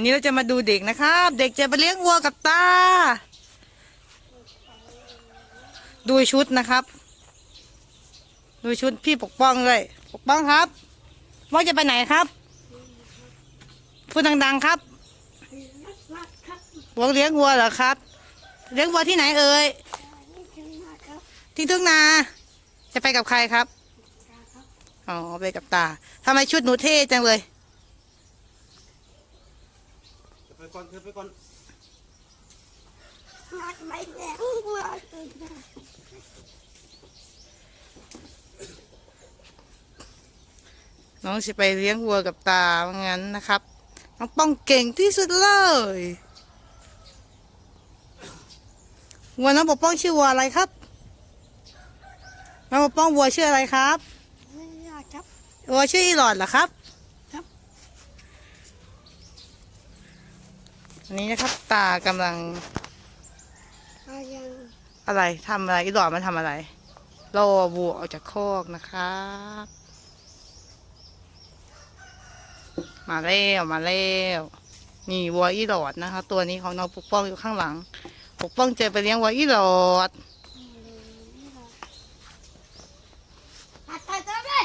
วันนี้เราจะมาดูเด็กนะครับ เด็กจะไปเลี้ยงวัวกับตา ดูชุดนะครับ ดูชุดพี่ปกป้องเลยปกป้องครับว่าจะไปไหนครับ พูดดังๆครับวัวเลี้ยงวัวเหรอครับ เลี้ยงวัวที่ไหนเอ่ยที่ทุ่งนา จะไปกับใครครับ อ๋อไปกับตาทำไมชุดหนูเท่จังเลย ไป ก่อนเธอไปก่อนไม่แล้ววัวตื่นมาน้องจะไปเลี้ยงวัวกับตาว่างั้นนะครับ น้องป้องเก่งที่สุดเลยวัวน้องปกป้องชื่อวัวอะไรครับ น้องปกป้องวัวชื่ออะไรครับไม่อยากครับวัวชื่ออีหลอดเหรอครับครับ อันนี้นะครับ ตากำลังอายัง อะไรทำอะไรอีหลอดมันทำอะไรล่อวัวออกจากคอกนะครับมาแล้วมาแล้วนี่วัวอีหลอดนะคะ ตัวนี้ของน้องปกป้องอยู่ข้างหลัง ปกป้องเจอไปเลี้ยงวัวอีหลอด ตัดตัดตัดเลย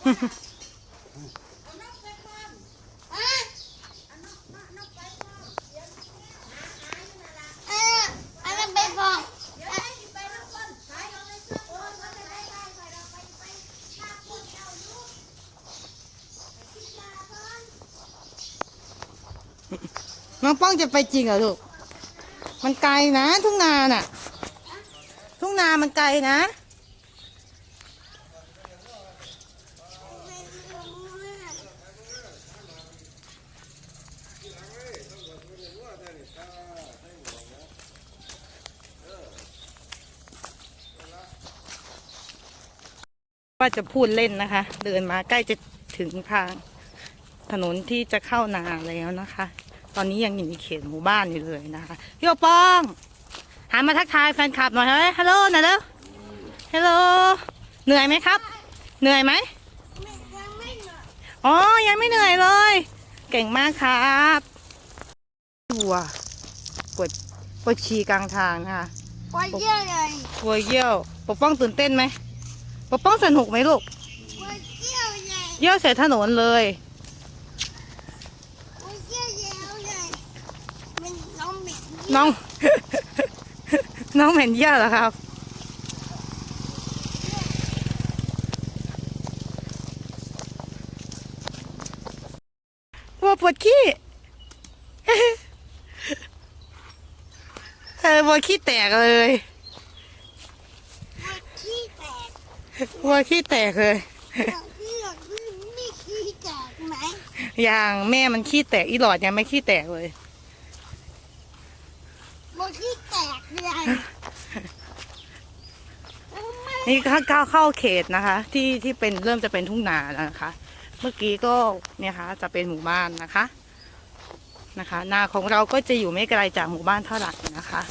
น้องป้องจะไปจริงเหรอลูก มันไกลนะทุ่งนาน่ะ ทุ่งนามันไกลนะ ว่าจะพูดเล่นนะคะ เดินมาใกล้จะถึงทาง ถนนที่จะเข้านาแล้วนะคะ ตอนนี้ยังอยู่ในเขตหมู่บ้านอยู่เลยนะคะพี่โอปองหันมาทักทายแฟนคลับหน่อยเฮ้ยฮัลโหลหน่อยเร็วฮัลโหลเหนื่อยไหมครับ เหนื่อยไหมไม่ยังไม่เหนื่อยอ๋อ ยังไม่เหนื่อยเลย เก่งมากครับวัวปวดปวดฉี่กลางทางนะคะปวดเยอะเลยวัวเยี่ยว ปกป้องตื่นเต้นไหม ปกป้องสนุกไหมลูกปวดเยี่ยวเลยเยี่ยวเสร็จถนนเลยปวดเยี่ยวเยอะเลยมันน้องเหม็นน้อง น้องเหม็นเยี่ยวเหรอครับวัวปวดขี้เออวัวขี้แตกเลย ปวดขี้แตก วัวขี้แตกเลยอยากพี่อยากพี่ไม่ขี้แตกไหมอย่างแม่มันขี้แตกอีหลอดยังไม่ขี้แตกเลยปวดขี้แตกเลยแล้วไม่นี่ก็ก้าวเข้าเขตนะคะ ที่ที่เป็นเริ่มจะเป็นทุ่งนาแล้วนะคะ เมื่อกี้ก็เนี่ยค่ะจะเป็นหมู่บ้านนะคะนะคะ นาของเราก็จะอยู่ไม่ไกลจากหมู่บ้านเท่าไหร่นะคะ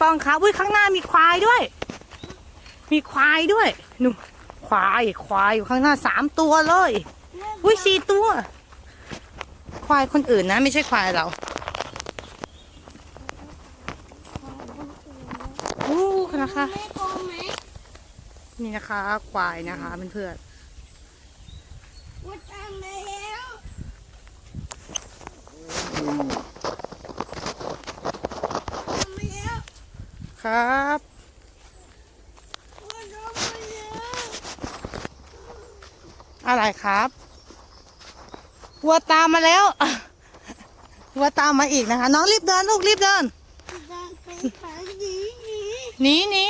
ป้องคะอุ้ยข้างหน้ามีควายด้วย มีควายด้วยหนูควายควายอยู่ข้างหน้าสามตัวเลยอุ้ยสี่ตัว ควายคนอื่นนะ ไม่ใช่ควายเราอู้นะคะนี่นะคะ ควายนะคะเพื่อนปวดตามแล้วตามแล้ว ๆ ครับปวดท้องมาแล้วอะไรครับวัวตามมาแล้ววัวตามมาอีกนะคะ น้องรีบเดินลูกรีบเดินจะเป็นขาดีหนีหนี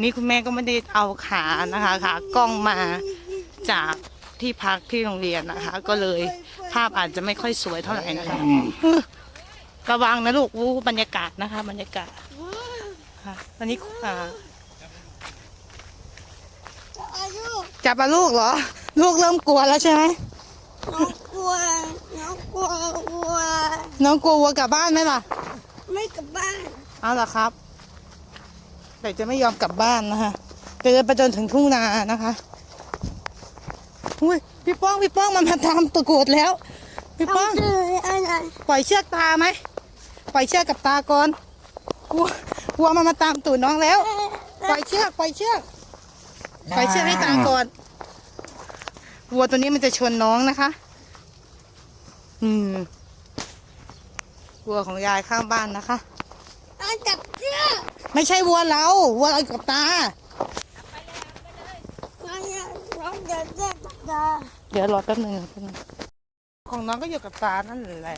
นี่คุณแม่ก็ไม่ได้เอาขานะคะขากล้องมาจากที่พักที่โรงเรียนนะคะ ก็เลย ภาพอาจจะไม่ค่อยสวยเท่าไหร่นะคะระวังนะลูกวูบรรยากาศนะคะ บรรยากาศค่ะตอนนี้อ่าอายุจับมาลูกเหรอ ลูกเริ่มกลัวแล้วใช่ไหมน้องกลัว น้องกลัวกลัวน้องกลัววัวกลับบ้านไหมล่ะ ไม่กลับบ้านเอาล่ะครับ แต่จะไม่ยอมกลับบ้านนะคะจะเดินไปจนถึงทุ่งนานะคะอุ้ย พี่ป้องพี่ป้องมันมาตามตะกรวดแล้ว พี่ป้องเจออะไรปล่อยเชือกตาไหมปล่อยเชือกกับตาก่อนวัววัวมันมาตามตูดน้องแล้ว ปล่อยเชือกปล่อยเชือกปล่อยเชือกให้ตาก่อนวัวตัวนี้มันจะชนน้องนะคะ อืมวัวของยายข้างบ้านนะคะอาจับเชือกไม่ใช่วัวเราวัวเรากับตา น้องอยากน้องจะเจ็บ ตาเดี๋ยวรอแป๊บหนึงแป๊บนึงของน้องก็อยู่กับตานั่นแหละ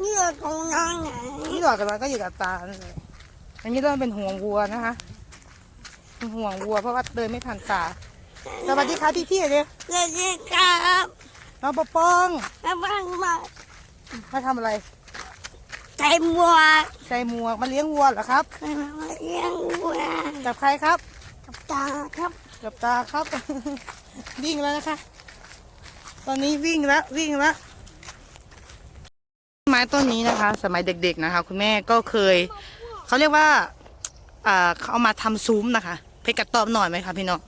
เลือดของน้องไหนที่หลอดกับน้องก็อยู่กับตานั่นแหละอันนี้เริ่มเป็นห่วงวัวนะคะเป็นห่วงวัวเพราะว่าเดินไม่ทันตา สวัสดีค่ะพี่พี่ๆเดียเลือดที่ครับน้องปะป้องแล้วบ้างมามาทำอะไรใส่หมวกใส่หมวกมาเลี้ยงวัวเหรอครับมาเลี้ยงวัวกับใครครับ กับตาครับกับตาครับ วิ่งแล้วนะคะ ตอนนี้วิ่งแล้ววิ่งแล้วไม้ต้นนี้นะคะ สมัยเด็ก ๆนะคะ คุณแม่ก็เคยเขาเรียกว่าอ่าเขาเอามาทำซุ้มนะคะไปกระตอบหน่อยไหมคะพี่น้อง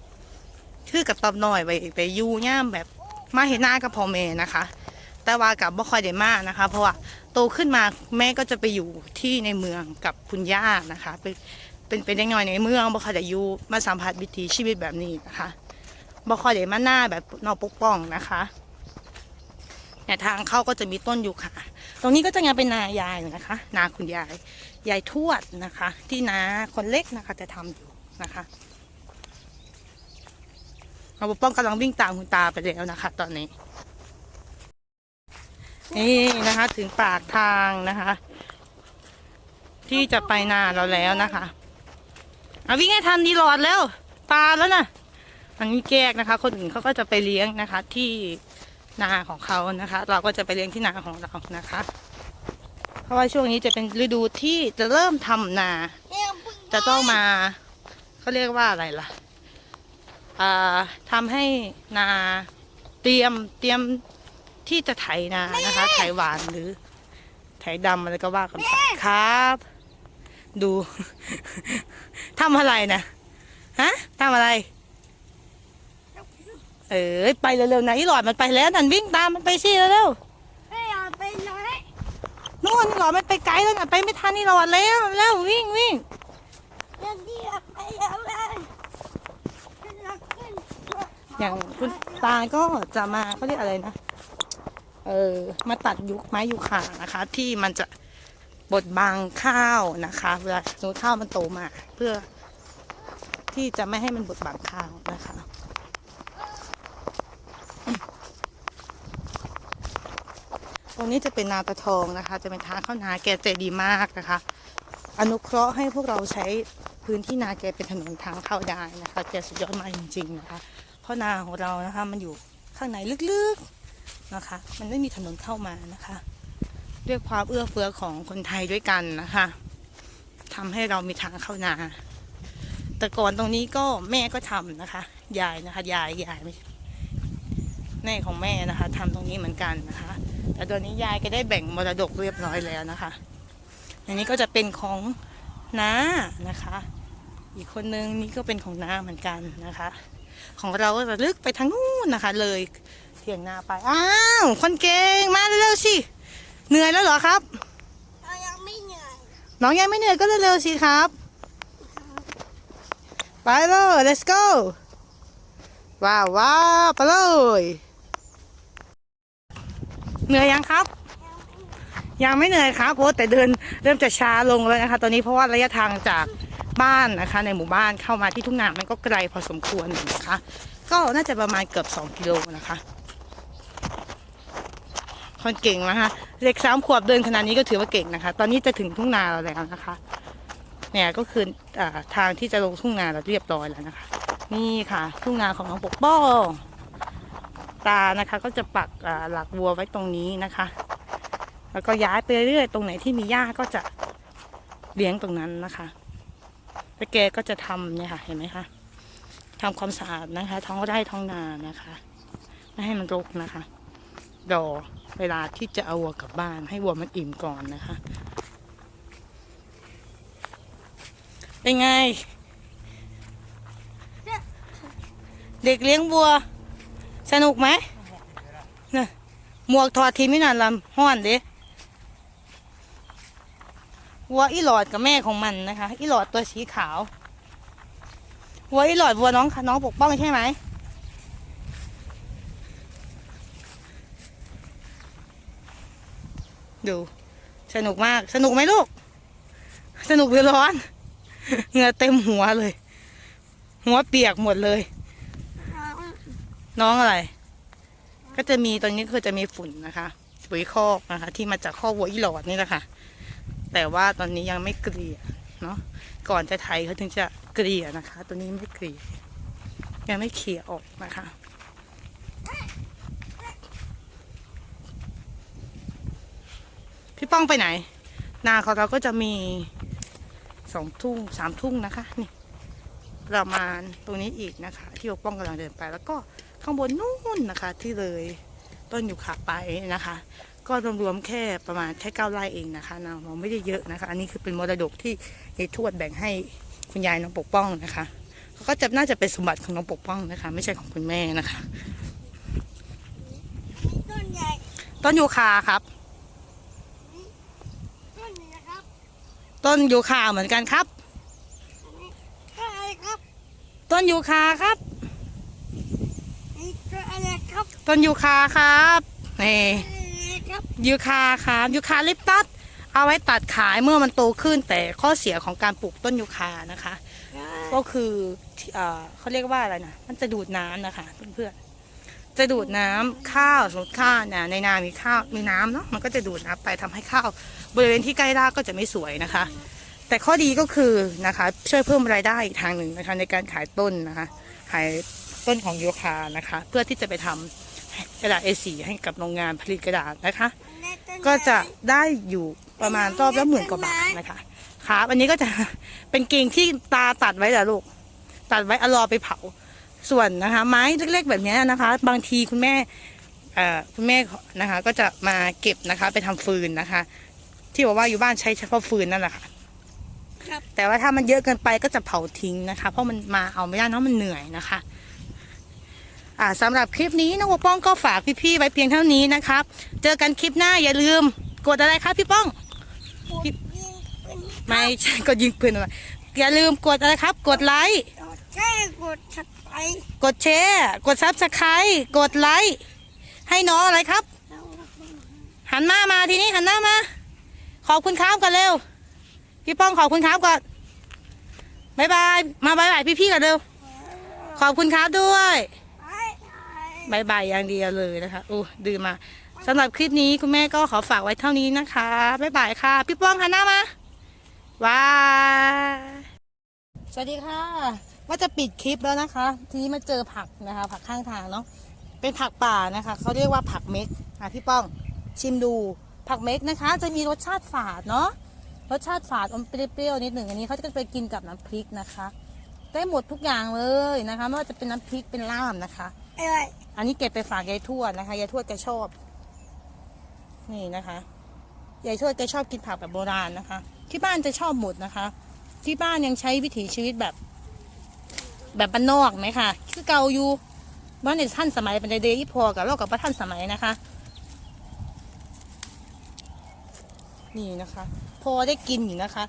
คือกระตอบหน่อยไปไปยูย่ามแบบมาเห็นหน้ากับพ่อแม่นะคะ แต่ว่ากับบ่คอยได้มากนะคะ เพราะว่าโตขึ้นมาแม่ก็จะไปอยู่ที่ในเมืองกับคุณย่านะคะไปเป็นเป็นเด็กน้อยในเมืองบ่คอยได้อยู่มาสัมผัสวิถีชีวิตแบบนี้นะคะ บ่ค่อยได้มาหน้าแบบนอกปกป้องนะคะเนี่ยทางเข้าก็จะมีต้นยูคาตรงนี้ก็จะยังเป็นนายายอยู่นะคะ นาคุณยาย ยายทวดนะคะ ที่นาคนเล็กนะคะจะทำอยู่นะคะเราปกป้องกำลังวิ่งตามคุณตาไปแล้วนะคะ ตอนนี้ นี่นะคะ ถึงปากทางนะคะ ที่จะไปนาเราแล้วนะคะเอาวิ่งให้ทันดีหลอดแล้ว ตาแล้วนะ อันนี้แกกนะคะ คนอื่นเขาก็จะไปเลี้ยงนะคะ ที่นาของเขานะคะ เราก็จะไปเลี้ยงที่นาของเรานะคะ เพราะว่าช่วงนี้จะเป็นฤดูที่จะเริ่มทำนานี่ยเพิ่งจะต้องมาเขาเรียกว่าอะไรล่ะอ่าทำให้นาเตรียมเตรียมที่จะไถนานะคะ ไถหวานหรือ ไถดำอะไรก็ว่ากันไปครับ ดูทำอะไรนะฮะทำอะไร เออไปเร็วๆนะอีหลอดมันไปแล้วนั่นวิ่งตามมันไปสิเร็วไม่อยากไปไหนๆนู่นนี่หลอดมันไปไกลแล้วนะไปไม่ทันนี่หลอดแล้วแล้ววิ่งวิ่งอยากที่อยากไปแล้วเลยอยากขึ้นอย่างคุณตาก็จะมาเขาเรียกอะไรนะเออมาตัดยุคไม้ยูคานะคะ ที่มันจะบดบังข้าวนะคะ เวลาสมมติข้าวมันโตมา เพื่อที่จะไม่ให้มันบดบังข้าวนะคะ รงนี้จะเป็นนาตะทองนะคะ จะเป็นทางเข้านาแกใจดีมากนะคะ อนุเคราะห์ให้พวกเราใช้พื้นที่นาแกเป็นถนนทางเข้าได้นะคะ แกสุดยอดมากจริง ๆนะคะ เพราะนาของเรานะคะมันอยู่ข้างในลึกๆนะคะ มันไม่มีถนนเข้ามานะคะ ด้วยความเอื้อเฟื้อของคนไทยด้วยกันนะคะทำให้เรามีทางเข้านา แต่ก่อนตรงนี้ก็แม่ก็ทำนะคะยายนะคะยายยายแม่ของแม่นะคะทำตรงนี้เหมือนกันนะคะ แต่ตอนนี้ยายก็ได้แบ่งมรดกเรียบร้อยแล้วนะคะ อันนี้ก็จะเป็นของน้านะคะ อีกคนนึงนี่ก็เป็นของน้าเหมือนกันนะคะ ของเราก็จะลึกไปทางนู้นนะคะ เลยเถียงนาไป อ้าว คนเก่งมาเร็วๆสิ เหนื่อยแล้วเหรอครับเรายังไม่เหนื่อย น้องยังไม่เหนื่อยก็เร็วๆสิครับ ไปเลย let's go ว้าวว้าวไปเลย เหนื่อยยังครับ ยังไม่เหนื่อยครับเพราะแต่เดินเริ่มจะช้าลงแล้วนะคะ ตอนนี้เพราะว่าระยะทางจากบ้านนะคะ ในหมู่บ้านเข้ามาที่ทุ่งนามันก็ไกลพอสมควรนะคะ ก็น่าจะประมาณเกือบ 2 กิโลนะคะคนเก่งนะคะเด็กสามขวบเดินขนาดนี้ก็ถือว่าเก่งนะคะ ตอนนี้จะถึงทุ่งนาเราแล้วนะคะ เนี่ยก็คืออทางที่จะลงทุ่งนาเราเรียบร้อยแล้วนะคะ นี่ค่ะ ทุ่งนาของน้องปกป้อง ตานะคะ ก็จะปักหลักวัวไว้ตรงนี้นะคะ แล้วก็ย้ายไปเรื่อยๆตรงไหนที่มีหญ้าก็จะเลี้ยงตรงนั้นนะคะแล้วแกก็จะทำเนี่ยค่ะ เห็นไหมคะทำความสะอาดนะคะ ท้องไร่ท้องนานะคะ ไม่ให้มันรกนะคะรอเวลาที่จะเอาวัวกลับบ้าน ให้วัวมันอิ่มก่อนนะคะเป็นไง เด็กเลี้ยงวัว สนุกไหมน่ะหมวกถอดทีไม่นานลำห้อนเด้วัวอีหลอดกับแม่ของมันนะคะ อีหลอดตัวสีขาววัวอีหลอดวัวน้องน้องปกป้องใช่ไหมดูสนุกมากสนุกไหมลูก สนุกหรือร้อน เหงื่อเต็มหัวเลย หัวเปียกหมดเลย น้องอะไร ก็จะมีตอนนี้คือจะมีฝุ่นนะคะปุ๋ยคอกนะคะ ที่มาจากคอกวัวอีหลอดนี่แหละค่ะ แต่ว่าตอนนี้ยังไม่เกลี่ยเนาะก่อนจะไถเขาถึงจะเกลี่ยนะคะ ตัวนี้ไม่เกลี่ยยังไม่เขี่ยออกนะคะพี่ป้องไปไหน นาของเราก็จะมีสองทุ่งสามทุ่งนะคะ นี่ ประมาณตรงนี้อีกนะคะ ที่ปกป้องกำลังเดินไปแล้วก็ ข้างบนนู่นนะคะ ที่เลยต้นอยู่ขาไปนะคะ ก็รวมๆแค่ประมาณแค่เก้าไร่เองนะคะนะเราไม่ได้เยอะนะคะ อันนี้คือเป็นมรดกที่ยายทวดแบ่งให้คุณยายน้องปกป้องนะคะเขาก็จะน่าจะเป็นสมบัติของน้องปกป้องนะคะ ไม่ใช่ของคุณแม่นะคะ ต้นใหญ่ต้นยูคาครับ ต้นนี้นะครับต้นยูคาเหมือนกันครับก็อะไรครับ ต้นยูคาครับ นี่ก็อะไรครับ ต้นยูคาครับนี่อะไรครับยูคาครับยูคาลิปตัสเอาไว้ตัดขายเมื่อมันโตขึ้นแต่ข้อเสียของการปลูกต้นยูคานะคะ ก็คือที่เอ่อเขาเรียกว่าอะไรนะมันจะดูดน้ำนะคะเพื่อนๆจะดูดน้ำข้าวสมมติข้าวเนี่ยในนามีข้าวมีน้ำเนาะมันก็จะดูดน้ำไปทำให้ข้าวบริเวณที่ใกล้รากก็จะไม่สวยนะคะ แต่ข้อดีก็คือนะคะช่วยเพิ่มรายได้อีกทางหนึ่งนะคะในการขายต้นนะคะขายต้นของยูคานะคะ เพื่อที่จะไปทำ กระดาษ A4 ให้กับโรงงานผลิตกระดาษนะคะ ก็จะได้อยู่ประมาณรอบละหมื่นกว่าบาทนะคะครับอันนี้ก็จะเป็นกิ่งที่ตาตัดไว้แหละลูก ตัดไว้เอารอไปเผา ส่วนนะคะ ไม้เล็กๆ แบบเนี้ยนะคะ บางทีคุณแม่เอ่อคุณแม่นะคะ ก็จะมาเก็บนะคะ ไปทำฟืนนะคะ ที่บอกว่าอยู่บ้านใช้เฉพาะฟืนนั่นแหละค่ะครับแต่ว่าถ้ามันเยอะเกินไปก็จะเผาทิ้งนะคะ เพราะมันมาเอาไม่ได้เนาะมันเหนื่อยนะคะ อ่าสำหรับคลิปนี้น้องปกป้องก็ฝากพี่ๆไว้เพียงเท่านี้นะครับ เจอกันคลิปหน้าอย่าลืม กดอะไรครับพี่ป้องยิงเป็นไม่ใช่กดยิงปืนอะไรอย่าลืมกดอะไรครับ กดไลค์ต่อแจ้งกดชัดไปกดแชร์กดซับสไครต์กดไลค์ให้น้องอะไรครับ หันหน้ามาทีนี้หันหน้ามา ขอบคุณครับก่อนเร็ว พี่ป้องขอบคุณครับก่อนบายบาย มาบายบายพี่ๆก่อนเร็ว ขอบคุณครับด้วยไปไป บายบายอย่างเดียวเลยนะคะโอ้ดื่มมาสำหรับคลิปนี้คุณแม่ก็ขอฝากไว้เท่านี้นะคะบายบายค่ะ พี่ป้องหันหน้ามาบายสวัสดีค่ะ ว่าจะปิดคลิปแล้วนะคะ ทีนี้มาเจอผักนะคะ ผักข้างทางเนาะเป็นผักป่านะคะเขาเรียกว่าผักเม็กอะพี่ป้องชิมดูผักเม็กนะคะ จะมีรสชาติฝาดเนาะรสชาติฝาดอมเปรี้ยวๆนิดหนึ่งอันนี้เขาจะไปกินกับน้ำพริกนะคะ ได้หมดทุกอย่างเลยนะคะ ไม่ว่าจะเป็นน้ำพริกเป็นลาบนะคะ อันนี้เก็บไปฝากยายทวดนะคะ ยายทวดแกชอบ นี่นะคะ ยายทวดแกชอบกินผักแบบโบราณนะคะ ที่บ้านจะชอบหมดนะคะ ที่บ้านยังใช้วิถีชีวิตแบบ แบบบ้านนอกไหมคะคือเก่าอยู่บ้านในท่านสมัยเป็นเดย์ที่พอกับเรากับพระท่านสมัยนะคะ นี่นะคะ พอได้กินอยู่นะคะ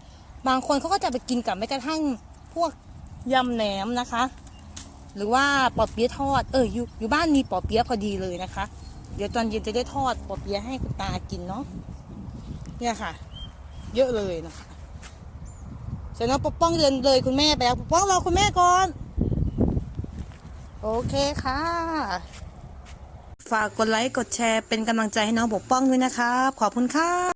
บางคนเขาก็จะไปกินกับแม้กระทั่งพวกยำแหนมนะคะ หรือว่าปอเปี๊ยะทอด เอออยู่อยู่บ้านมีปอเปี๊ยะพอดีเลยนะคะ เดี๋ยวตอนเย็นจะได้ทอดปอเปี๊ยะให้คุณตากินเนาะ เนี่ยค่ะ เยอะเลยนะคะเสร็จแล้วปกป้องเดินเลยคุณแม่ไปแล้วปกป้องรอคุณแม่ก่อน โอเคค่ะ ฝากกดไลค์กดแชร์เป็นกำลังใจให้น้องปกป้องด้วยนะครับ ขอบคุณครับ